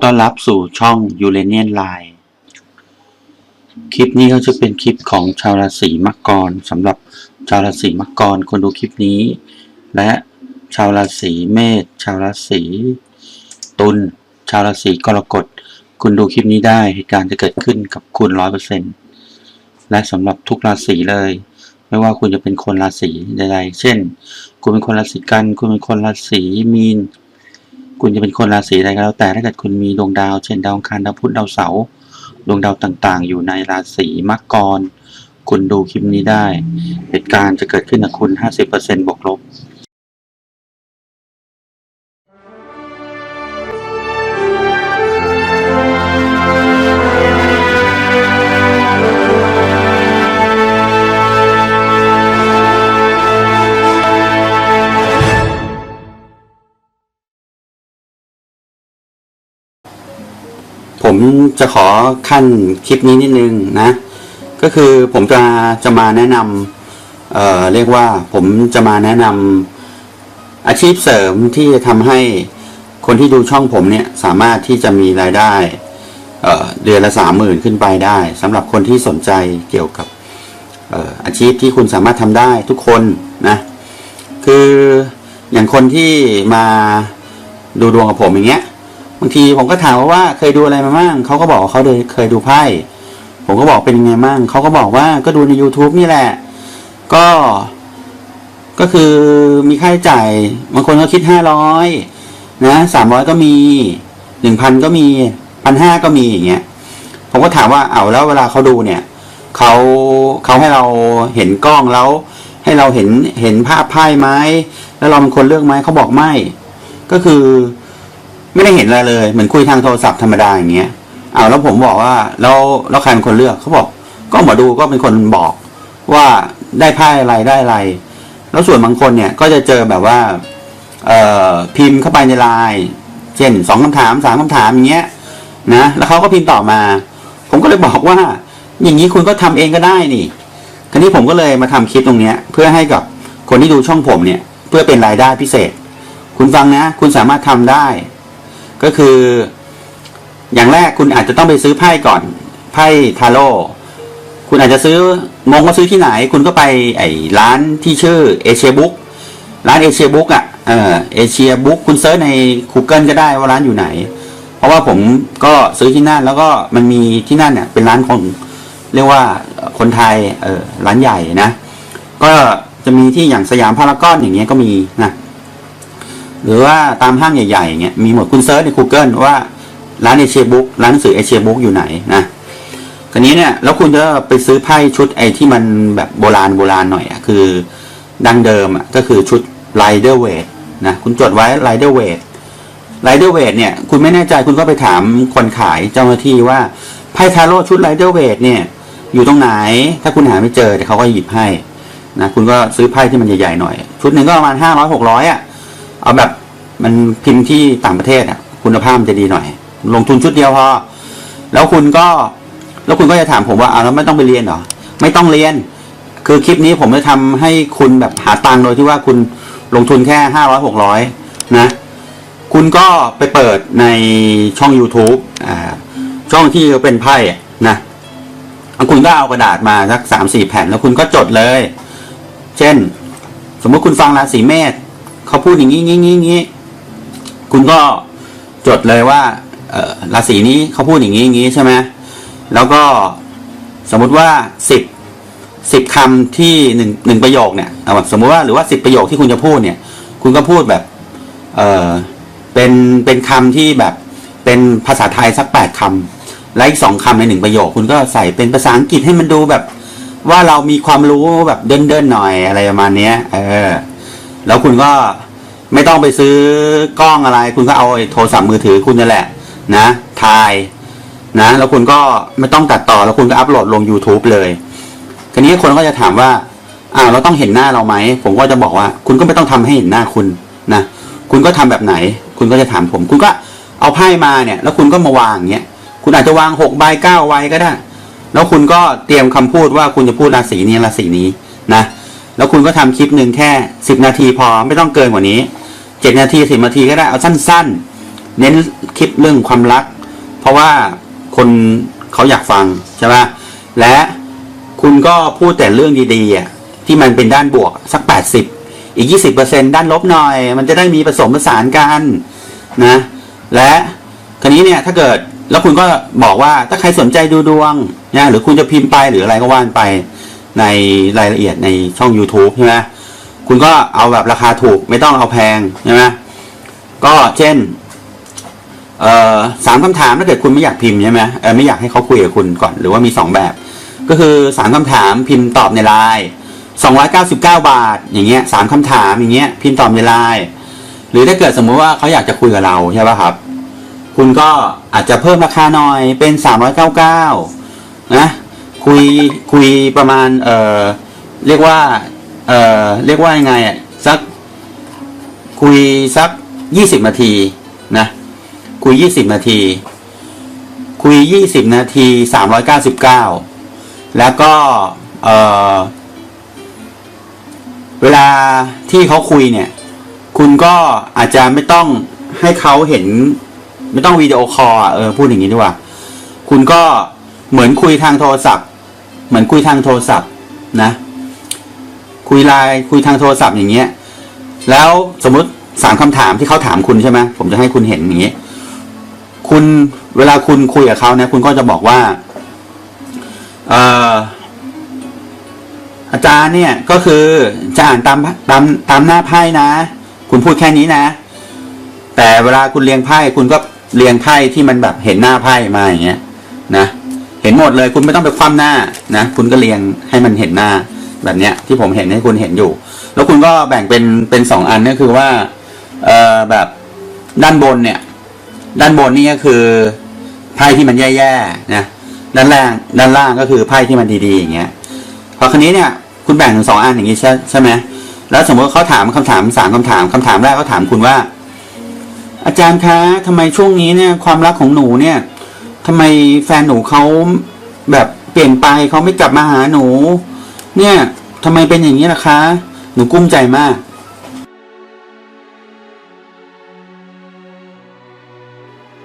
ขอต้อนรับสู่ช่องยูเรเนียนไลน์คลิปนี้ก็จะเป็นคลิปของชาวราศีมังกรสำหรับชาวราศีมังกรคนดูคลิปนี้ และชาวราศีเมษชาวราศีตุลชาวราศีกรกฎคุณดูคลิปนี้ได้เหตุการณ์จะเกิดขึ้นกับคุณร้อยเปอร์เซ็นและสำหรับทุกราศีเลย ไม่ว่าคุณจะเป็นคนราศีใดๆ เช่น คุณเป็นคนราศีกัน คุณเป็นคนราศีมีน คุณจะเป็นคนราศีใดก็แล้วแต่ถ้าเกิดคุณมีดวงดาว เช่นดาวคารดาวพุธดาวเสาร์ดวงดาวต่างๆ อยู่ในราศีมังกร คุณดูคลิปนี้ได้ เหตุการณ์จะเกิดขึ้นกับคุณ 50%บวกลบ จะขอขั้นคลิปนี้นิดนึงนะ ก็คือผมจะจะมาแนะนำเอ่อเรียกว่าผมจะมาแนะนำอาชีพเสริมที่จะทำให้คนที่ดูช่องผมเนี่ยสามารถที่จะมีรายได้เเดือนละสามหมื่นขึ้นไปได้สำหรับคนที่สนใจเกี่ยวกับออาชีพที่คุณสามารถทำได้ทุกคนนะ คืออย่างคนที่มาดูดวงกับผมอย่างเงี้ย บางทีผมก็ถามว่าเคยดูอะไรมาบ้างเขาก็บอกว่าเขาเคยดูไพ่ผมก็บอกเป็นยังไงบ้างเขาก็บอกว่าก็ดูใน YouTube นี่แหละ ก็ ก็คือมีค่าใช้จ่ายบางคนก็คิดห้าร้อยนะสามร้อยก็มีหนึ่งพันก็มีพันห้าก็มีอย่างเงี้ยผมก็ถามว่าเอาแล้วเวลาเขาดูเนี่ยเขาเขาให้เราเห็นกล้องแล้ว ให้เราเห็นเห็นภาพไพ่ไหมแล้วเราเป็นคนเลือกไหมเขาบอกไม่ ก็คือ ไม่ได้เห็นอะไรเลยเหมือนคุยทางโทรศัพท์ธรรมดาอย่างเงี้ยเอาแล้วผมบอกว่าแล้วแล้วใครเป็นคนเลือกเขาบอก ก็หมอดูก็เป็นคนบอกว่าได้ไพ่อะไรได้อะไร แล้วส่วนบางคนเนี่ยก็จะเจอแบบว่าเอ่อพิมพ์เข้าไปในไลน์เช่นสองคำถามสามคำถามอย่างเงี้ยนะแล้วเขาก็พิมพ์ตอบมา ผมก็เลยบอกว่า อย่างนี้คุณก็ทำเองก็ได้นี่คราวนี้ผมก็เลยมาทำคลิปตรงเนี้ย เพื่อให้กับคนที่ดูช่องผมเนี่ย เพื่อเป็นรายได้พิเศษ คุณฟังนะ คุณสามารถทำได้ ก็คือ อย่างแรกคุณอาจจะต้องไปซื้อไพ่ก่อน ไพ่ทาโร่คุณอาจจะซื้องงว่าซื้อที่ไหน คุณก็ไปไอ้ร้านที่ชื่อเอเชียบุ๊กร้านเอเชียบุ๊กอะเออเอเชียบุ๊กคุณเซิร์ชใน Google ก็ได้ว่าร้านอยู่ไหน เพราะว่าผมก็ซื้อที่นั่น แล้วก็มันมีที่นั่นเนี่ยเป็นร้านของเรียกว่าคนไทยเออร้านใหญ่นะ ก็จะมีที่อย่างสยามพารากอนอย่างเงี้ยก็มีนะ หรือว่าตามห้างใหญ่ๆอย่างเงี้ยมีหมดคุณเซิร์ชใน Google ว่าร้านเอเชียบุ๊กร้านหนังสือเอเชียบุ๊กอยู่ไหนนะคราวนี้เนี่ยแล้วคุณจะไปซื้อไพ่ชุดไอ้ที่มันแบบโบราณโบราณหน่อยอะคือดังเดิมอะก็คือชุดไรเดอร์เวทนะคุณจดไว้ไรเดอร์เวทไรเดอร์เวทเนี่ยคุณไม่แน่ใจคุณก็ไปถามคนขายเจ้าหน้าที่ว่าไพ่ทาโร่ชุดไรเดอร์เวทเนี่ยอยู่ตรงไหน ถ้าคุณหาไม่เจอเดี๋ยวเขาก็หยิบให้นะคุณก็ซื้อไพ่ที่มันใหญ่ๆหน่อย ชุดหนึ่งก็ประมาณห้าร้อยหกร้อยอะ เอาแบบมันพิมพ์ที่ต่างประเทศอะ คุณภาพมันจะดีหน่อย ลงทุนชุดเดียวพอแล้วคุณก็ แล้วคุณก็จะถามผมว่าอ้าแล้วไม่ต้องไปเรียนเหรอไม่ต้องเรียน คือคลิปนี้ผมจะทำให้คุณแบบหาตังค์โดยที่ว่าคุณลงทุนแค่ห้าร้อยหกร้อยนะ คุณก็ไปเปิดในช่อง YouTube อ่าช่องที่เป็นไพ่นะคุณก็เอากระดาษมาสักสามสี่แผ่น แล้วคุณก็จดเลย เช่น สมมติคุณฟังราศีเมษ เขาพูดอย่างนี้งี้งี้งี้คุณก็จดเลยว่าเออราศีนี้เขาพูดอย่างนี้งนี้ใช่ไหมแล้วก็สมมุติว่าสิบสิบคำที่หนึ่งหนึ่งประโยคเนี่ยเอาสมมุติว่าหรือว่าสิบประโยคที่คุณจะพูดเนี่ย คุณก็พูดแบบเออเป็นเป็นคำที่แบบเป็นภาษาไทยสักแปดคำและอีกสองคำในหนึ่งประโยค คุณก็ใส่เป็นภาษาอังกฤษให้มันดูแบบ ว่าเรามีความรู้แบบเดินๆหน่อยอะไรประมาณเนี้ยเออ แล้วคุณก็ไม่ต้องไปซื้อกล้องอะไร คุณก็เอาโทรศัพท์มือถือคุณนั่แหละ นะถ่ายนะ แล้วคุณก็ไม่ต้องตัดต่อ แล้วคุณก็อัพโหลดลง YouTube เลยทีนี้คนก็จะถามว่าอ้าวเราต้องเห็นหน้าเราไหม ผมก็จะบอกว่า คุณก็ไม่ต้องทำให้เห็นหน้าคุณนะ คุณก็ทำแบบไหน คุณก็จะถามผม คุณก็เอาไพ่มาเนี่ย แล้วคุณก็มาวางเงี้ย คุณอาจจะวางหกใบเก้าใบก็ได้ แล้วคุณก็เตรียมคำพูดว่าคุณจะพูดราศีนี้ราศีนี้นะ แล้วคุณก็ทำคลิปหนึ่งแค่สิบนาทีพอไม่ต้องเกินกว่านี้เจ็ดนาทีสิบนาทีก็ได้เอาสั้น ๆ เน้นคลิปเรื่องความรัก เพราะว่าคนเขาอยากฟังใช่ไหมและคุณก็พูดแต่เรื่องดีๆอะที่มันเป็นด้านบวกสัก80อีก20%ด้านลบหน่อย มันจะได้มีผสมผสานกันนะ และคราวนี้เนี่ยถ้าเกิดแล้วคุณก็บอกว่าถ้าใครสนใจดูดวงนะหรือคุณจะพิมพ์ไปหรืออะไรก็ว่านไป ในรายละเอียดในช่อง YouTube ใช่ไหมคุณก็เอาแบบราคาถูกไม่ต้องเอาแพงใช่ไหมก็เช่นสามคำถามถ้าเกิดคุณไม่อยากพิมพ์ใช่ไหมไม่อยากให้เขาคุยกับคุณก่อน หรือว่ามีสองแบบ ก็คือสามคำถามพิมพ์ตอบในไลน์สองร้อยเก้าสิบเก้าบาท อย่างเงี้ยสามคำถามอย่างเงี้ยพิมพ์ตอบในไลน์หรือถ้าเกิดสมมุติว่าเขาอยากจะคุยกับเราใช่ป่ะครับ คุณก็อาจจะเพิ่มราคาหน่อยเป็นสามร้อยเก้าเก้านะ คุยคุยประมาณ เอ่อเรียกว่า เอ่อเรียกว่ายังไงอะสักคุยสักยี่สิบนาทีนะคุยยี่สิบนาที คุยยี่สิบนาทีสามร้อยเก้าสิบเก้าแล้วก็ เอ่อเวลาที่เขาคุยเนี่ย คุณก็อาจจะไม่ต้องให้เขาเห็น ไม่ต้องวิดีโอคอลเออพูดอย่างนี้ดีกว่า คุณก็เหมือนคุยทางโทรศัพท์ เหมือนคุยทางโทรศัพท์นะ คุยไลน์คุยทางโทรศัพท์อย่างเงี้ย แล้วสมมติสามคำถามที่เขาถามคุณใช่ไหมผมจะให้คุณเห็นอย่างนี้คุณเวลาคุณคุยกับเขาเนี่ยคุณก็จะบอกว่าเอออาจารย์เนี่ยก็คือจะอ่านตามตามตามหน้าไพ่นะ คุณพูดแค่นี้นะ แต่เวลาคุณเรียงไพ่คุณก็เรียงไพ่ที่มันแบบเห็นหน้าไพ่มาอย่างเงี้ยนะ เห็นหมดเลยคุณไม่ต้องไปคว่ำหน้านะคุณก็เรียงให้มันเห็นหน้าแบบเนี้ยที่ผมเห็นให้คุณเห็นอยู่ แล้วคุณก็แบ่งเป็นเป็นสองอันก็คือว่าเอ่อแบบด้านบนเนี่ย ด้านบนนี่ก็คือไพ่ที่มันแย่ๆนะด้านล่างด้านล่างก็คือไพ่ที่มันดีๆอย่างเงี้ยพอคราวนี้เนี่ยคุณแบ่งเป็นสองอันอย่างนี้ใช่ใช่ไหมแล้วสมมติเขาถามคำถามสามคำถามคำถามแรกเขาถามคุณว่า อาจารย์คะทำไมช่วงนี้เนี่ยความรักของหนูเนี่ย ทำไมแฟนหนูเขาแบบเปลี่ยนไปเขาไม่กลับมาหาหนู เนี่ยทำไมเป็นอย่างนี้ล่ะคะ หนูกุ้มใจมาก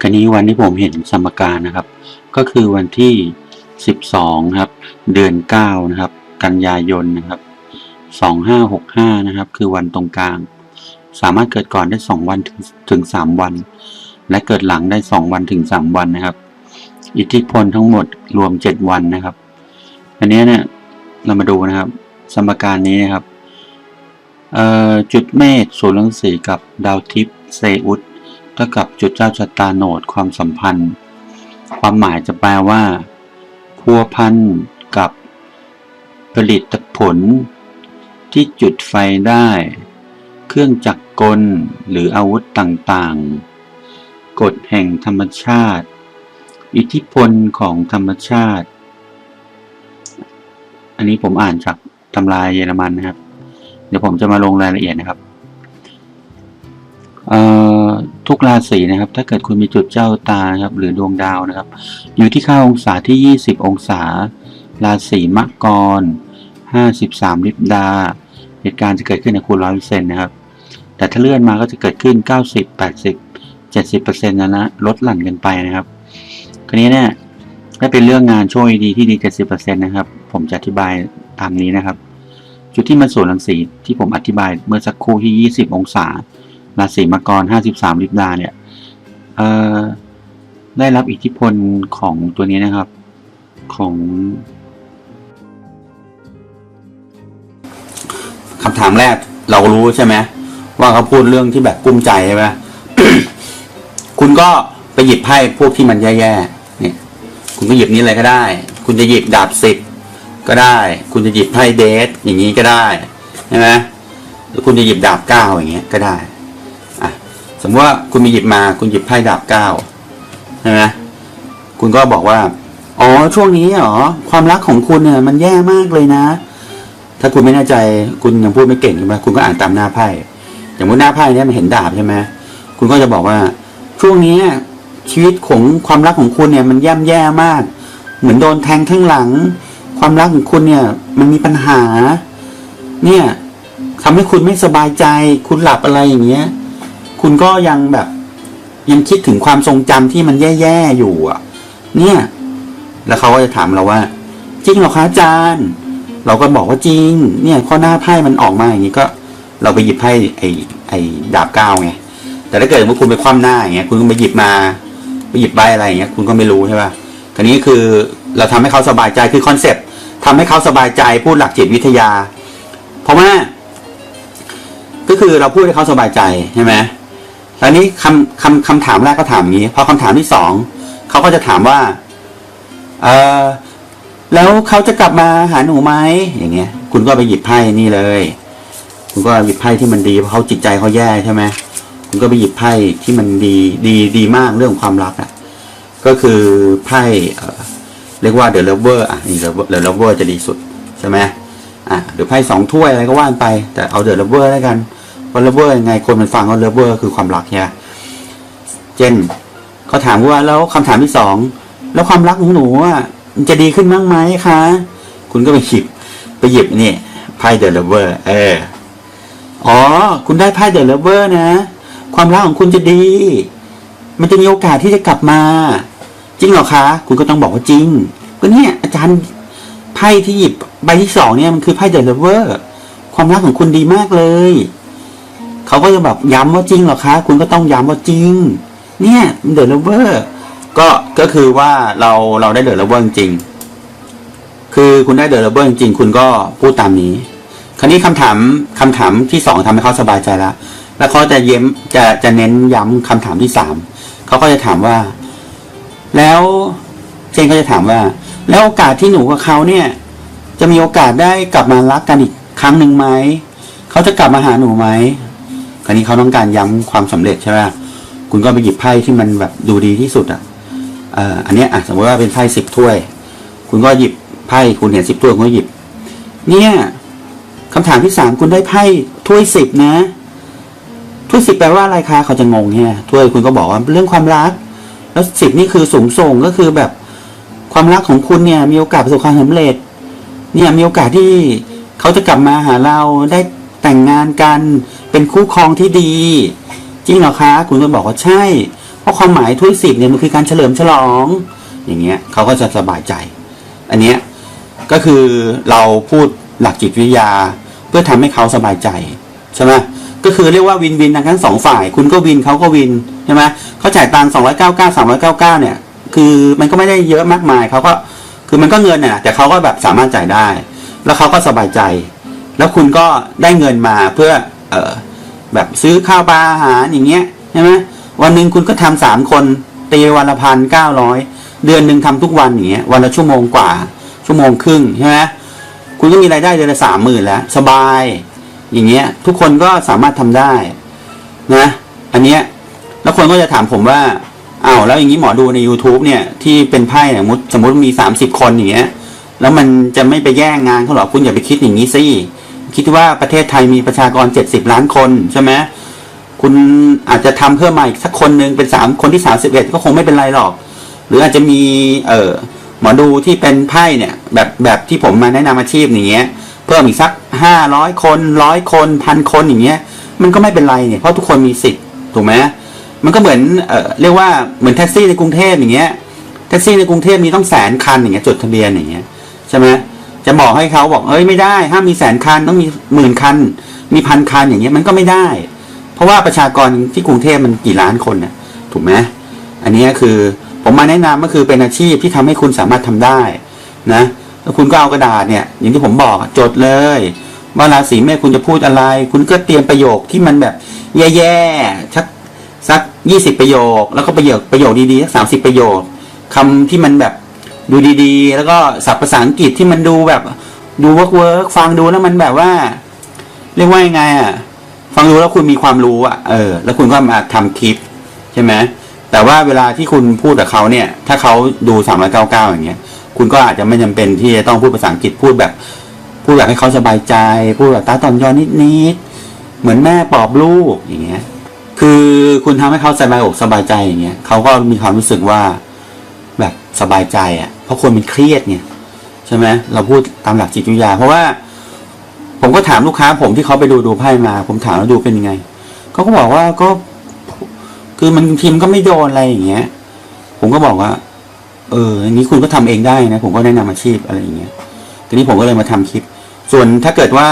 ครนี้วันที่ผมเห็นสมการนะครับ ก็คือวันที่ 12ครับ เดือน 9 นะครับ กันยายนนะครับ 2565 นะครับ คือวันตรงกลาง สามารถเกิดก่อนได้ 2 วันถึงถึง3วัน และเกิดหลังได้ 2 วันถึง 3 วันนะครับ อิทธิพลทั้งหมดรวม 7 วันนะครับ อันนี้เนี่ยเรามาดูนะครับ สมการนี้นะครับจุดเมษศูนย์รังสีกับดาวทิพย์เซอุสเท่ากับจุดเจ้าชะตาโหนดความสัมพันธ์ ความหมายจะแปลว่าพัวพันกับผลิตผล ที่จุดไฟได้ เครื่องจักรกลหรืออาวุธต่างๆ กฎแห่งธรรมชาติ อิทธิพลของธรรมชาติ อันนี้ผมอ่านจากตำราเยอรมันนะครับ เดี๋ยวผมจะมาลงรายละเอียดนะครับเอ่อทุกราศีนะครับ ถ้าเกิดคุณมีจุดเจ้าตานะครับ หรือดวงดาวนะครับ อยู่ที่ค่าองศาที่ 20 องศา ราศีมะกร 53 ลิบดา เหตุการณ์จะเกิดขึ้นในคุณร้อยเปอร์เซ็นต์นะครับ แต่ถ้าเลื่อนมาก็จะเกิดขึ้น 90 80 70%นะนะลดหลั่นกันไปนะครับ นี้เนี่ยถ้าเป็นเรื่องงานช่วงดีที่ดี 70%นะครับ ผมจะอธิบายตามนี้นะครับ จุดที่มันส่วนรังสีที่ผมอธิบายเมื่อสักครู่ที่ 20 องศา ราศีมังกร 53 ลิบดาเนี่ยเออได้รับอิทธิพลของตัวนี้นะครับ ของคำถามแรกเรารู้ใช่ไหมว่าเขาพูดเรื่องที่แบบกุ้มใจใช่ไหมคุณก็ไปหยิบไพ่พวกที่มันแย่ๆ คุณก็หยิบนี้เลยก็ได้ คุณจะหยิบดาบสิบก็ได้ คุณจะหยิบไพ่เดทอย่างนี้ก็ได้ใช่ไหมหรือคุณจะหยิบดาบเก้าอย่างเงี้ยก็ได้อะสมมติว่าคุณมีหยิบมาคุณหยิบไพ่ดาบเก้าใช่ไหมคุณก็บอกว่า อ๋อช่วงนี้หรอความรักของคุณเนี่ยมันแย่มากเลยนะ ถ้าคุณไม่แน่ใจคุณยังพูดไม่เก่งใช่ไหมคุณก็อ่านตามหน้าไพ่อย่างว่าหน้าไพ่เนี่ยมันเห็นดาบใช่ไหมคุณก็จะบอกว่าช่วงนี้ ชีวิตของความรักของคุณเนี่ยมันย่ำแย่มาก เหมือนโดนแทงข้างหลัง ความรักของคุณเนี่ยมันมีปัญหา เนี่ยทำให้คุณไม่สบายใจ คุณหลับอะไรอย่างเงี้ย คุณก็ยังแบบ ยังคิดถึงความทรงจำที่มันแย่ๆอยู่อะ เนี่ย แล้วเขาก็จะถามเราว่า จริงเหรอคะอาจารย์ เราก็บอกว่าจริง เนี่ยข้อหน้าไพ่มันออกมาอย่างนี้ก็ เราไปหยิบไพ่ไอ้ไอ้ดาบเก้าไงแต่ถ้าเกิดว่าคุณไปคว่ำหน้าอย่างเงี้ยคุณก็ไปหยิบมา หยิบใบอะไรอย่างเงี้ยคุณก็ไม่รู้ใช่ป่ะทีนี้คือเราทำให้เขาสบายใจคือคอนเซปต์ทำให้เขาสบายใจพูดหลักจิตวิทยา เพราะว่า ก็คือเราพูดให้เขาสบายใจใช่ไหมแล้วนี้คำคำคำถามแรกก็ถามอย่างนี้พอคำถามที่สองเขาก็จะถามว่า เออแล้วเขาจะกลับมาหาหนูไหมอย่างเงี้ย คุณก็ไปหยิบไพ่นี่เลย คุณก็หยิบไพ่ที่มันดีเพราะเขาจิตใจเขาแย่ใช่ไหม คุณก็ไปหยิบไพ่ที่มันดีดีดีมากเรื่องความรักอะ ก็คือไพ่เรียกว่า The Lover อะนี่ The Lover จะดีสุดใช่ไหมอะหรือไพ่สองถ้วยอะไรก็ว่านไป แต่เอา The Lover แล้วกันเพราะ Lover ยังไงคนมันฟังว่า Lover คือความรักเนี่ยเจนเขาถามว่าแล้วคำถามที่สองแล้วความรักของหนูอะมันจะดีขึ้นบ้างไหมคะ คุณก็ไปหยิบไปหยิบนี่ไพ่ The Lover เอออ๋อ คุณได้ไพ่เดอะเลเวอร์นะ ความรักของคุณจะดี มันจะมีโอกาสที่จะกลับมา จริงเหรอคะ คุณก็ต้องบอกว่าจริง ก็เนี่ยอาจารย์ไพ่ที่หยิบใบที่สองเนี่ยมันคือไพ่เดอะเลเวอร์ความรักของคุณดีมากเลย เขาก็จะแบบย้ำว่าจริงเหรอคะ คุณก็ต้องย้ำว่าจริง เนี่ยเดอะเลเวอร์ก็ก็คือว่าเราเราได้เดอะเลเวอร์จริง คือคุณได้เดอะเลเวอร์จริงคุณก็พูดตามนี้ คราวนี้คำถามคำถามที่สองทำให้เขาสบายใจแล้ว แล้วเขาจะเย้มจะจะเน้นย้ำคำถามที่สามเขาก็จะถามว่า แล้วเจนก็จะถามว่า แล้วโอกาสที่หนูกับเขาเนี่ย จะมีโอกาสได้กลับมารักกันอีกครั้งหนึ่งไหมเขาจะกลับมาหาหนูไหมคราวนี้เขาต้องการย้ำความสำเร็จใช่ไหมคุณก็ไปหยิบไพ่ที่มันแบบดูดีที่สุดอะเอ่ออันนี้อะสมมติว่าเป็นไพ่สิบถ้วย คุณก็หยิบไพ่คุณเห็นสิบถ้วยคุณก็หยิบ เนี่ยคำถามที่สามคุณได้ไพ่ถ้วยสิบนะ ถ้วยสิบแปลว่าอะไรคะเขาจะงงเนี่ยถ้วยคุณก็บอกว่าเรื่องความรัก แล้วสิบนี่คือสูงส่งก็คือแบบความรักของคุณเนี่ย มีโอกาสประสบความสำเร็จ เนี่ยมีโอกาสที่เขาจะกลับมาหาเราได้แต่งงานกันเป็นคู่ครองที่ดี จริงเหรอคะ คุณก็บอกว่าใช่ เพราะความหมายถ้วยสิบเนี่ยมันคือการเฉลิมฉลอง อย่างเงี้ยเขาก็จะสบายใจ อันเนี้ยก็คือเราพูดหลักจิตวิทยา เพื่อทำให้เขาสบายใจใช่ไหม ก็คือเรียกว่าวินวินทั้งสองฝ่าย คุณก็วินเขาก็วินใช่ไหมเขาจ่ายตังค์สองร้อยเก้าเก้าสามร้อยเก้าเก้าเนี่ย คือมันก็ไม่ได้เยอะมากมายเขาก็คือมันก็เงินน่ะแต่เขาก็แบบสามารถจ่ายได้ แล้วเขาก็สบายใจ แล้วคุณก็ได้เงินมาเพื่อเออแบบซื้อข้าวปลาอาหารอย่างเงี้ยใช่ไหมวันหนึ่งคุณก็ทำสามคนตีวันละพันเก้าร้อยเดือนหนึ่งทำทุกวันอย่างเงี้ยวันละชั่วโมงกว่า ชั่วโมงครึ่งใช่ไหมคุณก็มีรายได้เดือนละสามหมื่นแล้ว สบาย อย่างเงี้ย ทุกคนก็สามารถทำได้ นะ อันเนี้ยแล้วคนก็จะถามผมว่าอ้าวแล้วอย่างนี้หมอดูใน YouTube เนี่ย ที่เป็นไพ่สมมติสมมติมีสามสิบคนอย่างเงี้ย แล้วมันจะไม่ไปแย่งงานเขาหรอคุณอย่าไปคิดอย่างนี้สิคิดว่าประเทศไทยมีประชากรเจ็ดสิบล้านคนใช่ไหมคุณอาจจะทำเพิ่มมาอีกสักคนหนึ่งเป็นสามคนที่สามสิบเอ็ดก็คงไม่เป็นไรหรอก หรืออาจจะมี เออหมอดูที่เป็นไพ่เนี่ย แบบแบบที่ผมมาแนะนำอาชีพอย่างเงี้ย เพิ่มอีกสักห้าร้อยคนร้อยคนพันคนอย่างเงี้ย มันก็ไม่เป็นไรเนี่ยเพราะทุกคนมีสิทธิ์ถูกไหมมันก็เหมือนเออเรียกว่าเหมือนแท็กซี่ในกรุงเทพอย่างเงี้ยแท็กซี่ในกรุงเทพมีต้องแสนคันอย่างเงี้ยจดทะเบียนอย่างเงี้ยใช่ไหมจะบอกให้เขาบอกเอ้ยไม่ได้ห้ามมีแสนคันต้องมีหมื่นคัน มีพันคันอย่างเงี้ยมันก็ไม่ได้ เพราะว่าประชากรที่กรุงเทพมันกี่ล้านคนเนี่ยถูกไหมอันนี้คือผมมาแนะนำก็คือเป็นอาชีพที่ทำให้คุณสามารถทำได้นะ แล้วคุณก็เอากระดาษเนี่ย อย่างที่ผมบอกจดเลย ว่าราศีเมษคุณจะพูดอะไร คุณก็เตรียมประโยคที่มันแบบ แย่ๆสักสักยี่สิบประโยค แล้วก็ประโยคประโยคดีๆสักสามสิบประโยคคำที่มันแบบดูดีๆ แล้วก็ศัพท์ภาษาอังกฤษที่มันดูแบบดูเวิร์กเวิร์กฟังดูแล้วมันแบบว่า เรียกว่ายังไงอะฟังดูแล้วคุณมีความรู้อะเออ แล้วคุณก็มาทำคลิปใช่ไหมแต่ว่าเวลาที่คุณพูดกับเขาเนี่ย ถ้าเขาดูสามร้อยเก้าเก้าอย่างเงี้ย คุณก็อาจจะไม่จำเป็นที่จะต้องพูดภาษาอังกฤษพูดแบบ พูดแบบให้เขาสบายใจ พูดแบบตาตอนย้อนนิดๆเหมือนแม่ปลอบลูกอย่างเงี้ย คือคุณทำให้เขาสบายอกสบายใจอย่างเงี้ยเขาก็มีความรู้สึกว่าแบบสบายใจอะ เพราะคนมันเครียดไงใช่ไหมเราพูดตามหลักจิตวิทยา เพราะว่า ผมก็ถามลูกค้า ผมที่เขาไปดูดูไพ่มา ผมถามแล้วดูเป็นยังไงเขาก็บอกว่าก็ คือมันทีมก็ไม่โดนอะไรอย่างเงี้ย ผมก็บอกว่า เอออันนี้คุณก็ทำเองได้นะ ผมก็แนะนำอาชีพอะไรอย่างเงี้ยทีนี้ผมก็เลยมาทำคลิป ส่วนถ้าเกิดว่า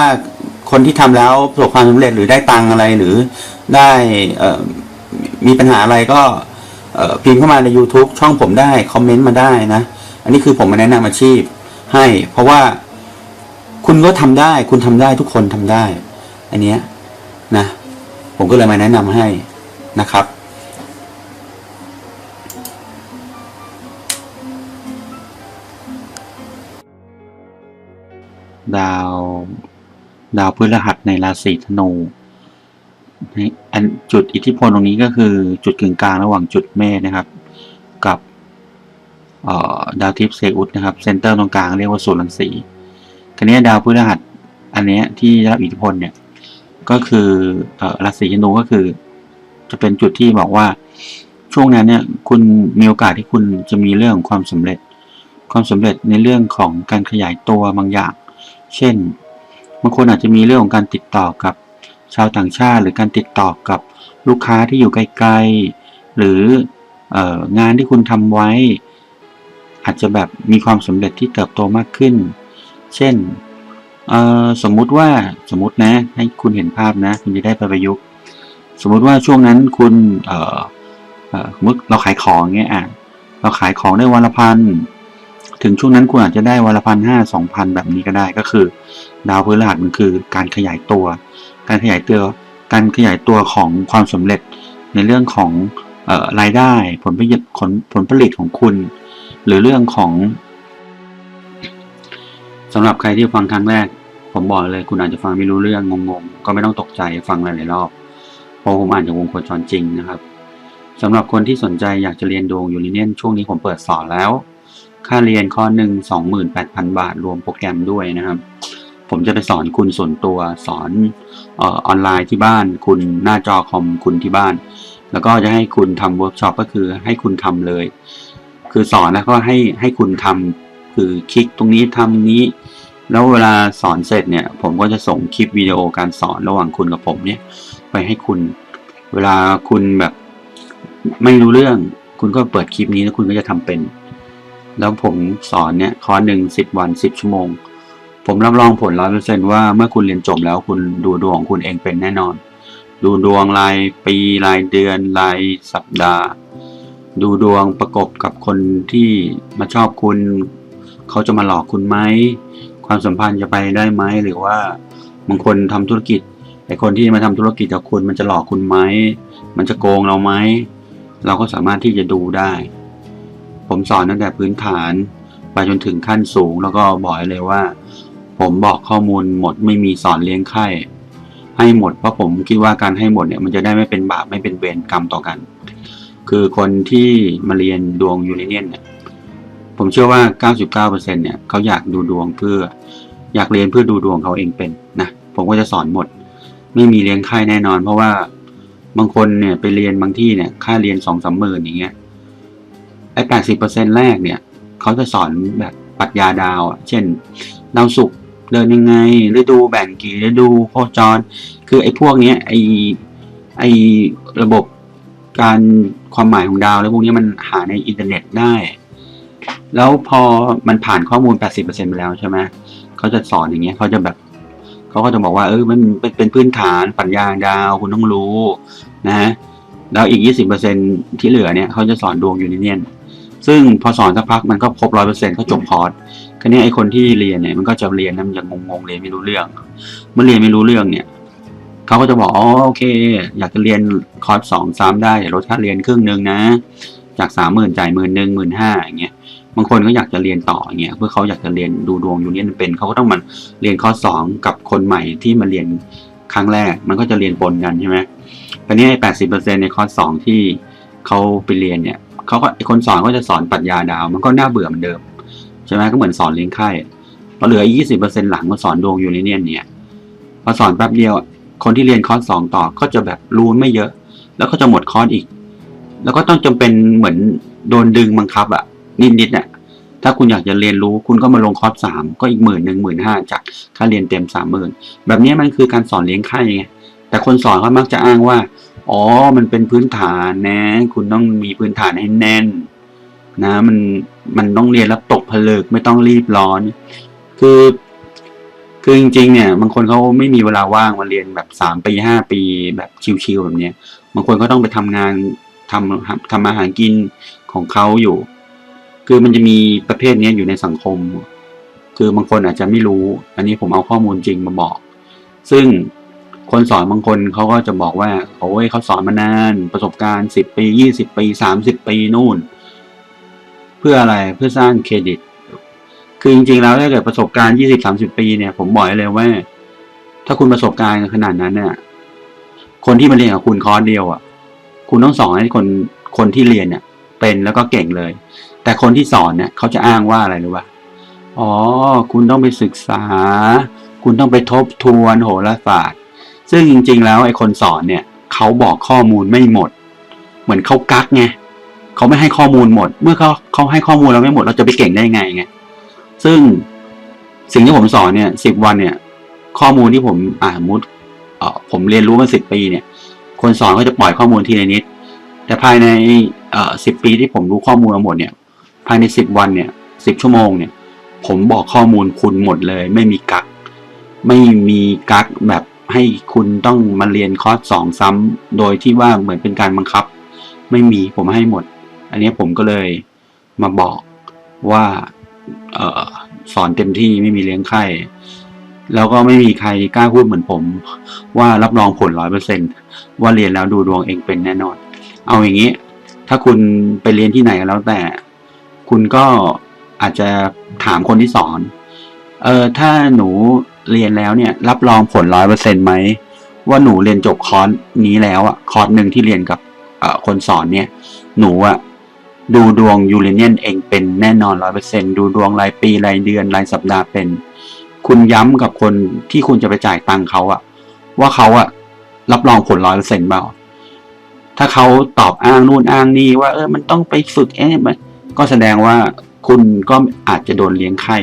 คนที่ทำแล้วประสบความสำเร็จหรือได้ตังอะไรหรือได้เออมีปัญหาอะไรก็เออพิมพ์เข้ามาใน YouTube ช่องผมได้ คอมเมนต์มาได้นะ อันนี้คือผมมาแนะนำอาชีพให้ เพราะว่าคุณก็ทำได้ คุณทำได้ทุกคนทำได้ อันเนี้ยนะ ผมก็เลยมาแนะนำให้นะครับ ดาว ดาวพฤหัสในราศีธนูอันจุดอิทธิพลตรงนี้ก็คือจุดกึ่งกลางระหว่างจุดเมษนะครับ กับดาวทิพย์เซอุสนะครับเซนเตอร์ตรงกลางเรียกว่าศูนย์รังสีคันนี้ดาวพฤหัสอันเนี้ยที่ได้รับอิทธิพลเนี่ยก็คืออราศีธนูก็คือ จะเป็นจุดที่บอกว่าช่วงนั้นเนี่ยคุณมีโอกาสที่คุณจะมีเรื่องของความสำเร็จ ความสำเร็จในเรื่องของการขยายตัวบางอย่าง เช่น บางคนอาจจะมีเรื่องของการติดต่อกับชาวต่างชาติ หรือการติดต่อกับลูกค้าที่อยู่ไกลๆ หรือองานที่คุณทำไว้ อาจจะแบบมีความสำเร็จที่เติบโตมากขึ้น เช่นสมมุติว่าสมมตินะให้คุณเห็นภาพนะ คุณจะได้ไปประยุกต์ สมมุติว่าช่วงนั้นคุณเอ่อเอ่อสมมติเราขายของเงี้ยอะเราขายของได้วันละพัน ถึงช่วงนั้นคุณอาจจะได้วันละพันห้าสองพันแบบนี้ก็ได้ก็คือ ดาวพฤหัสมันคือการขยายตัว การขยายตัวการขยายตัวของความสำเร็จในเรื่องของออรายได้ผลผลิตผลผลผลิตของคุณ หรือเรื่องของสำหรับใครที่ฟังครั้งแรก ผมบอกเลยคุณอาจจะฟังไม่รู้เรื่องงงๆ ก็ไม่ต้องตกใจฟังหลายๆรอบเพราะผมอ่านจากวงโคจรจริงนะครับสำหรับคนที่สนใจอยากจะเรียนดวงยูริเนียนช่วงนี้ผมเปิดสอนแล้ว ค่าเรียนคอหนึ่งสองหมื่นแปดพันบาท รวมโปรแกรมด้วยนะครับ ผมจะไปสอนคุณส่วนตัวสอนออออนไลน์ที่บ้าน คุณหน้าจอคอมคุณที่บ้าน แล้วก็จะให้คุณทำเวิร์กช็อปก็คือให้คุณทำเลย คือสอนแล้วก็ให้ให้คุณทำคือคลิกตรงนี้ทำนี้ แล้วเวลาสอนเสร็จเนี่ย ผมก็จะส่งคลิปวิดีโอการสอนระหว่างคุณกับผมเนี่ย ไปให้คุณ เวลาคุณแบบไม่รู้เรื่อง คุณก็เปิดคลิปนี้แล้วคุณก็จะทำเป็น แล้วผมสอนเนี่ยคอร์สหนึ่งสิบวันสิบชั่วโมง ผมรับรองผลร้อยเปอร์เซนว่าเมื่อคุณเรียนจบแล้วคุณดูดวงของคุณเองเป็นแน่นอน ดูดวงรายปีรายเดือนรายสัปดาห์ ดูดวงประกบกับคนที่มาชอบคุณ เขาจะมาหลอกคุณไหมความสัมพันธ์จะไปได้ไหมหรือว่าบางคนทำธุรกิจไอคนที่มาทำธุรกิจกับคุณมันจะหลอกคุณไหมมันจะโกงเราไหมเราก็สามารถที่จะดูได้ ผมสอนตั้งแต่พื้นฐานไปจนถึงขั้นสูง แล้วก็บอกเลยว่า ผมบอกข้อมูลหมดไม่มีสอนเลี้ยงไข่ให้หมดเพราะผมคิดว่าการให้หมดเนี่ยมันจะได้ไม่เป็นบาปไม่เป็นเวรกรรมต่อกัน คือคนที่มาเรียนดวงยูเรเนียนเนี่ยผมเชื่อว่า 99%เนี่ยเขาอยากดูดวงเพื่ออยากเรียนเพื่อดูดวงเขาเองเป็นนะผมก็จะสอนหมด ไม่มีเลี้ยงค่ายแน่นอน เพราะว่าบางคนเนี่ยไปเรียนบางที่เนี่ยค่าเรียนสองสามหมื่นอย่างเงี้ย ไอ้แปดสิบเปอร์เซ็นแรกเนี่ยเขาจะสอนแบบปรัชญาดาวอะเช่น ดาวศุกร์เดินยังไงฤดูแบ่งกี่ฤดูโคจร คือไอ้พวกเนี้ยไอ้ไอ้ระบบการความหมายของดาวแล้วพวกนี้มันหาในอินเทอร์เน็ตได้ แล้วพอมันผ่านข้อมูล 80%ไปแล้วใช่ไหมเขาจะสอนอย่างเงี้ยเขาจะแบบเขาก็จะบอกว่าเออมันเป็นเป็นพื้นฐานปรัญญาดาวคุณต้องรู้นะแล้วอีก 20%ที่เหลือเนี่ยเขาจะสอนดวงยูนิเนียน ซึ่งพอสอนสักพักมันก็ครบร้อยเปอร์เซ็นต์เขาจบคอร์สคันนี้ไอคนที่เรียนเนี่ยมันก็จะเรียนนะมันจะงงงๆเรียนไม่รู้เรื่อง เมื่อเรียนไม่รู้เรื่องเนี่ยเขาก็จะบอกอ๋อโอเค อยากจะเรียนคอร์สสองสามได้เดี๋ยวลดค่าเรียนครึ่งหนึ่งนะจากสามหมื่นจ่ายหมื่นหนึ่งหมื่นห้าอย่างเงี้ยบางคนก็อยากจะเรียนต่ออย่างเงี้ยเพื่อเขาอยากจะเรียนดูดวงยูเนียนเป็นเขาก็ต้องมาเรียนคอร์สสองกับคนใหม่ที่มาเรียนครั้งแรกมันก็จะเรียนปนกันใช่ไหมตอนนี้ไอ้แปดสิบเปอร์เซ็นในคอร์สสองที่เขาไปเรียนเนี่ย เขาก็ไอคนสอนก็จะสอนปรัชญาดาว มันก็น่าเบื่อเหมือนเดิม ใช่ไหมก็เหมือนสอนเลี้ยงไข่พอเหลือยี่สิบเปอร์เซ็นต์หลังมาสอนดวงยูเนียนเนี่ยพอสอนแป๊บเดียวคนที่เรียนคอร์สสองต่อก็จะแบบรู้ไม่เยอะ แล้วก็จะหมดคอร์สอีก แล้วก็ต้องจำเป็นเหมือนโดนดึงบังคับอะนิดๆน่ะถ้าคุณอยากจะเรียนรู้คุณก็มาลงคอร์สสามก็อีกหมื่นหนึ่งหมื่นห้าจากค่าเรียนเต็มสามหมื่นแบบนี้มันคือการสอนเลี้ยงไข่ไงแต่คนสอนเขามักจะอ้างว่า อ๋อ มันเป็นพื้นฐานนะ คุณต้องมีพื้นฐานให้แน่น นะ มันมันต้องเรียนแล้วตกผลึกไม่ต้องรีบร้อน คือคือจริงๆเนี่ยบางคนเขาไม่มีเวลาว่างมาเรียนแบบสามปีห้าปีแบบชิวๆแบบเนี้ยบางคนก็ต้องไปทำงานทำทำอาหารกินของเขาอยู่ คือมันจะมีประเภทนี้อยู่ในสังคม คือบางคนอาจจะไม่รู้ อันนี้ผมเอาข้อมูลจริงมาบอก ซึ่ง คนสอนบางคนเขาก็จะบอกว่าโอ้ยเขาสอนมานาน ประสบการณ์สิบปียี่สิบปีสามสิบปีนู่น เพื่ออะไรเพื่อสร้างเครดิต คือจริงๆแล้วถ้าเกิดประสบการณ์ยี่สิบสามสิบปีเนี่ย ผมบอกเลยว่า ถ้าคุณประสบการณ์ขนาดนั้นเนี่ยคนที่มาเรียนกับคุณคอร์สเดียวอะ คุณต้องสอนให้คนคนที่เรียนเนี่ย เป็นแล้วก็เก่งเลย แต่คนที่สอนเนี่ยเขาจะอ้างว่าอะไรรู้ป่ะอ๋อ คุณต้องไปศึกษา คุณต้องไปทบทวนโหราศาสตร์ ซึ่งจริง ๆ แล้วไอ้คนสอนเนี่ยเขาบอกข้อมูลไม่หมด เหมือนเขากักไงเขาไม่ให้ข้อมูลหมด เมื่อเขาเขาให้ข้อมูลเราไม่หมดเราจะไปเก่งได้ไงไงซึ่งสิ่งที่ผมสอนเนี่ยสิบวันเนี่ย ข้อมูลที่ผมอ่ามุดเออผมเรียนรู้มาสิบปีเนี่ย คนสอนก็จะปล่อยข้อมูลทีละนิด แต่ภายในเอ่อสิบปีที่ผมรู้ข้อมูลมาหมดเนี่ย ภายในสิบวันเนี่ยสิบชั่วโมงเนี่ย ผมบอกข้อมูลคุณหมดเลย ไม่มีกัก ไม่มีกักแบบ ให้คุณต้องมาเรียนคอร์สสองซ้ำโดยที่ว่าเหมือนเป็นการบังคับ ไม่มีผมให้หมด อันนี้ผมก็เลยมาบอกว่าออสอนเต็มที่ไม่มีเลี้ยงไข้แล้วก็ไม่มีใครกล้าพูดเหมือนผม ว่ารับรองผลร้อยเปอร์เซนว่าเรียนแล้วดูดวงเองเป็นแน่นอน เอาอย่างนี้ ถ้าคุณไปเรียนที่ไหนก็แล้วแต่ คุณก็อาจจะถามคนที่สอน เออถ้าหนู เรียนแล้วเนี่ย รับรองผลร้อยเปอร์เซ็นต์ไหมว่าหนูเรียนจบคอร์สนี้แล้วอะคอร์สหนึ่งที่เรียนกับเอ่อคนสอนเนี่ย หนูอะดูดวงยูเรเนียนเองเป็นแน่นอนร้อยเปอร์เซ็นดูดวงรายปีรายเดือนรายสัปดาห์เป็น คุณย้ำกับคนที่คุณจะไปจ่ายตังค์เขาอะว่าเขาอะรับรองผลร้อยเปอร์เซ็นต์เปล่าถ้าเขาตอบอ้างนู่นอ้างนี่ว่าเออมันต้องไปฝึกเอ๊ะมันก็แสดงว่าคุณก็อาจจะโดนเลี้ยงไข้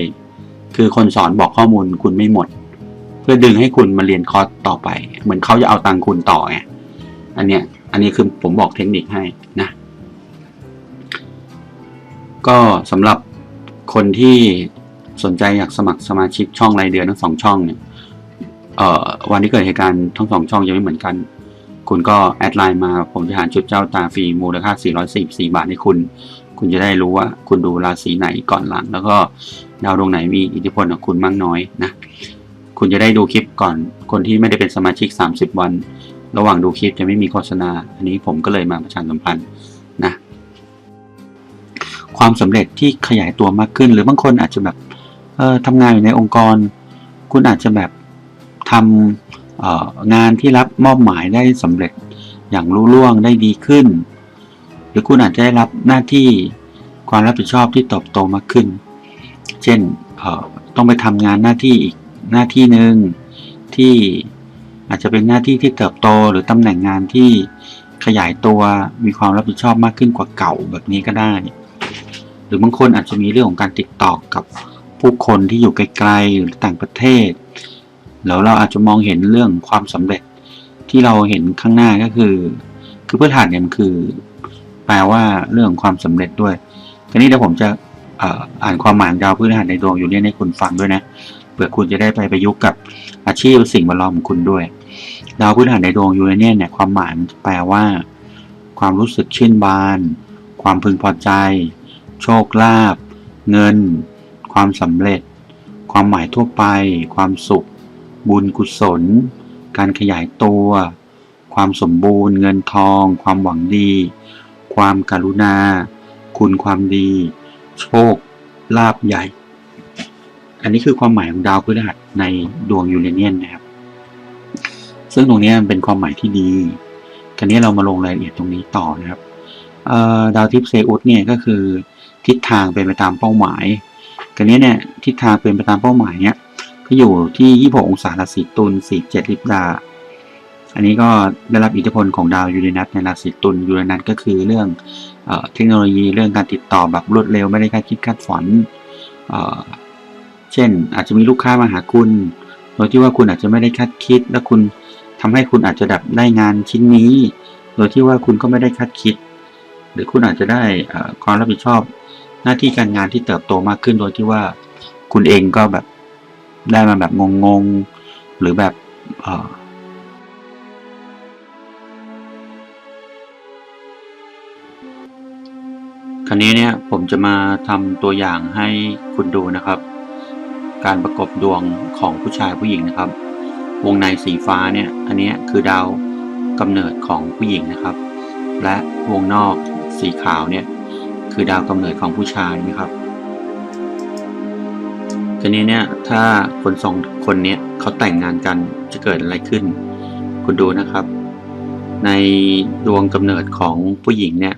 คือคนสอนบอกข้อมูลคุณไม่หมด เพื่อดึงให้คุณมาเรียนคอร์สต่อไป เหมือนเขาจะเอาตังคุณต่อไงอันเนี้ยอันนี้คือผมบอกเทคนิคให้นะ ก็สำหรับคนที่สนใจอยากสมัครสมาชิกช่องรายเดือนทั้งสองช่องเนี่ยเอ่อวันที่เกิดเหตุการณ์ทั้งสองช่องยังไม่เหมือนกัน คุณก็แอดไลน์มาผมจะหาจุดเจ้าตาฟรีมูลค่า 444 บาทให้คุณ คุณจะได้รู้ว่าคุณดูราศีไหนก่อนหลัง แล้วก็ ดาวดวงไหนมีอิทธิพลกับคุณมากน้อยนะคุณจะได้ดูคลิปก่อน คนที่ไม่ได้เป็นสมาชิก 30 วัน ระหว่างดูคลิปจะไม่มีโฆษณา อันนี้ผมก็เลยมาประชาสัมพันธ์นะความสำเร็จที่ขยายตัวมากขึ้น หรือบางคนอาจจะแบบเออทำงานอยู่ในองค์กร คุณอาจจะแบบทำเอ่องานที่รับมอบหมายได้สำเร็จอย่างรุ่ล่วงได้ดีขึ้น หรือคุณอาจจะได้รับหน้าที่ความรับผิดชอบที่เติบโตมากขึ้น เช่นต้องไปทำงานหน้าที่อีกหน้าที่หนึ่งที่อาจจะเป็นหน้าที่ที่เติบโตหรือตำแหน่งงานที่ขยายตัวมีความรับผิดชอบมากขึ้นกว่าเก่าแบบนี้ก็ได้ หรือบางคนอาจจะมีเรื่องของการติดต่อกับผู้คนที่อยู่ไกลๆหรือต่างประเทศแล้วเราอาจจะมองเห็นเรื่องความสำเร็จที่เราเห็นข้างหน้าก็คือ คือพื้นฐานเนี่ยมันคือ แปลว่าเรื่องความสำเร็จด้วยทีนี้เดี๋ยวผมจะ อ่านความหมายดาวพื้นฐานในดวงอยู่เนี่ยให้คุณฟังด้วยนะเผื่อคุณจะได้ไปประยุกต์กับอาชีพสิ่งแวดล้อมของคุณด้วย ดาวพื้นฐานในดวงยูเรเนียนเนี่ยความหมายแปลว่า ความรู้สึกชื่นบาน ความพึงพอใจ โชคลาภเงิน ความสำเร็จ ความหมายทั่วไป ความสุข บุญกุศล การขยายตัว ความสมบูรณ์ เงินทอง ความหวังดี ความกรุณา คุณความดี โชคลาภใหญ่ อันนี้คือความหมายของดาวพฤหัสในดวงยูเรเนียนนะครับ ซึ่งตรงนี้มันเป็นความหมายที่ดีคราวนี้เรามาลงรายละเอียดตรงนี้ต่อนะครับดาวทิพย์เซอุสเนี่ยก็คือทิศทางเป็นไปตามเป้าหมายคราวนี้เนี่ยทิศทางเป็นไปตามเป้าหมายเนี่ยก็อยู่ที่ 26 องศาราศีตุล47ลิบดา อันนี้ก็ได้รับอิทธิพลของดาวยูเรนัสในราศีตุลยูเรนัสก็คือเรื่องเอเทคโนโลยีเรื่องการติดต่อแบบรวดเร็วไม่ได้คาดคิดคาดฝันเเช่น อาจจะมีลูกค้ามาหาคุณโดยที่ว่าคุณอาจจะไม่ได้คาดคิด และคุณทำให้คุณอาจจะดับได้งานชิ้นนี้ โดยที่ว่าคุณก็ไม่ได้คาดคิด หรือคุณอาจจะได้ความรับผิดชอบหน้าที่การงานที่เติบโตมากขึ้น โดยที่ว่าคุณเองก็แบบได้มาแบบงงๆหรือแบบ คราวนี้เนี่ยผมจะมาทำตัวอย่างให้คุณดูนะครับ การประกบดวงของผู้ชายผู้หญิงนะครับ วงในสีฟ้าเนี่ยอันนี้คือดาวกำเนิดของผู้หญิงนะครับ และวงนอกสีขาวเนี่ยคือดาวกำเนิดของผู้ชายนะครับทีนี้เนี่ยถ้าคนสองคนเนี้ยเขาแต่งงานกันจะเกิดอะไรขึ้น คุณดูนะครับ ในดวงกำเนิดของผู้หญิงเนี่ย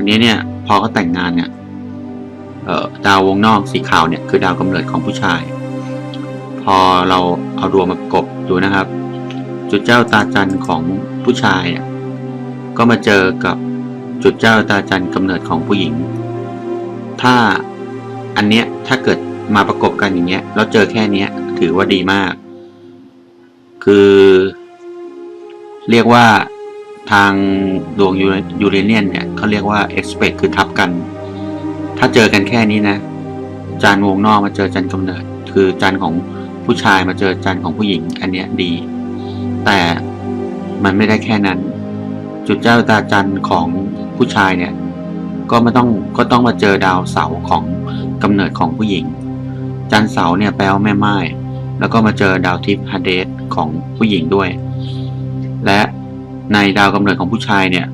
คราวนี้เนี่ยพอเขาแต่งงานเนี่ยเอ่อดาววงนอกสีขาวเนี่ยคือดาวกำเนิดของผู้ชาย พอเราเอาดวงมากบดูนะครับ จุดเจ้าตาจันของผู้ชายอะก็มาเจอกับจุดเจ้าตาจันกำเนิดของผู้หญิง ถ้าอันเนี้ยถ้าเกิดมาประกบกันอย่างเงี้ยแล้วเจอแค่เนี้ยถือว่าดีมาก คือ เรียกว่า ทางดวงยูเรเนียนเนี่ยเขาเรียกว่า expect คือทับกัน ถ้าเจอกันแค่นี้นะ จานวงนอกมาเจอจันกำเนิด คือจานของผู้ชายมาเจอจานของผู้หญิง อันเนี้ยดี แต่มันไม่ได้แค่นั้น จุดเจ้าตาจันของผู้ชายเนี่ยก็ไม่ต้องก็ต้องมาเจอดาวเสาของกำเนิดของผู้หญิง จันเสาเนี่ยแปลว่าแม่ไม้แล้วก็มาเจอดาวทิพย์ฮาเดสของผู้หญิงด้วย และ ในดาวกำเนิดของผู้ชายเนี่ย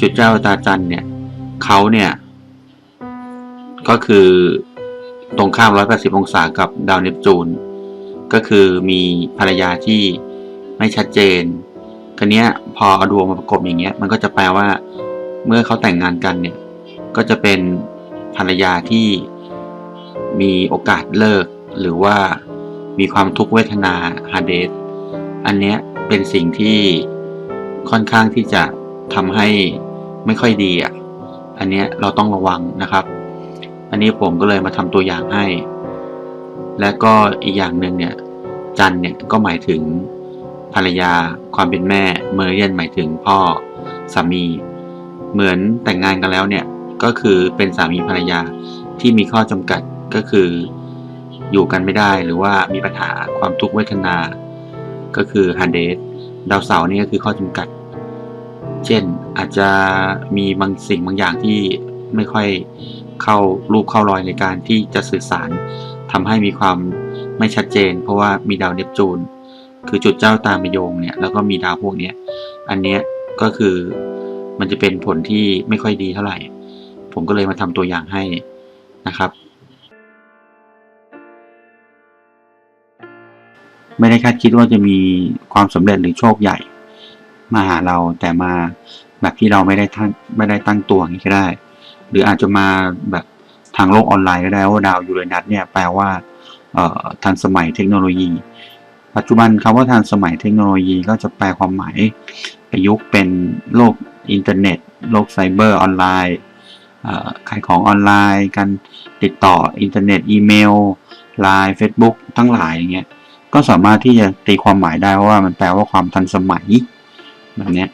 จุดเจ้าตาจันเนี่ยเขาเนี่ยก็คือตรงข้าม 180 องศากับดาวเนปจูน ก็คือมีภรรยาที่ไม่ชัดเจนคันนี้พอเอาดวงมาประกบอย่างเงี้ย มันก็จะแปลว่า เมื่อเขาแต่งงานกันเนี่ย ก็จะเป็นภรรยาที่มีโอกาสเลิก หรือว่ามีความทุกขเวทนาฮาเดสอันเนี้ยเป็นสิ่งที่ ค่อนข้างที่จะทำให้ไม่ค่อยดีอะ อันเนี้ยเราต้องระวังนะครับ อันนี้ผมก็เลยมาทำตัวอย่างให้ และก็อีกอย่างหนึ่งเนี่ย จันเนี่ยก็หมายถึงภรรยาความเป็นแม่ เมอร์เรียนหมายถึงพ่อสามี เหมือนแต่งงานกันแล้วเนี่ยก็คือเป็นสามีภรรยาที่มีข้อจำกัดก็คืออยู่กันไม่ได้หรือว่ามีปัญหาความทุกข์เวทนา ก็คือฮันเดส ดาวเสาร์นี่ก็คือข้อจำกัด เช่นอาจจะมีบางสิ่งบางอย่างที่ไม่ค่อยเข้ารูปเข้ารอยในการที่จะสื่อสารทำให้มีความไม่ชัดเจน เพราะว่ามีดาวเนปจูน คือจุดเจ้าตามมโยงเนี่ยแล้วก็มีดาวพวกนี้อันเนี้ยก็คือมันจะเป็นผลที่ไม่ค่อยดีเท่าไหร่ ผมก็เลยมาทำตัวอย่างให้นะครับ ไม่ได้คาดคิดว่าจะมีความสำเร็จหรือโชคใหญ่ มาหาเราแต่มาแบบที่เราไม่ได้ตั้งไม่ได้ตั้งตัวนี้ก็ได้ หรืออาจจะมาแบบทางโลกออนไลน์ก็ได้ว่าดาวยูเรนัสเนี่ยแปลว่าทันสมัยเทคโนโลยี ปัจจุบันคำว่าทันสมัยเทคโนโลยีก็จะแปลความหมายประยุกต์เป็นโลกอินเทอร์เน็ต โลกไซเบอร์ออนไลน์ขายของออนไลน์ การติดต่ออินเทอร์เน็ต อีเมลไลน์เฟซบุ๊กทั้งหลายอย่างเงี้ย ก็สามารถที่จะตีความหมายได้ว่ามันแปลว่าความทันสมัยแบบนี้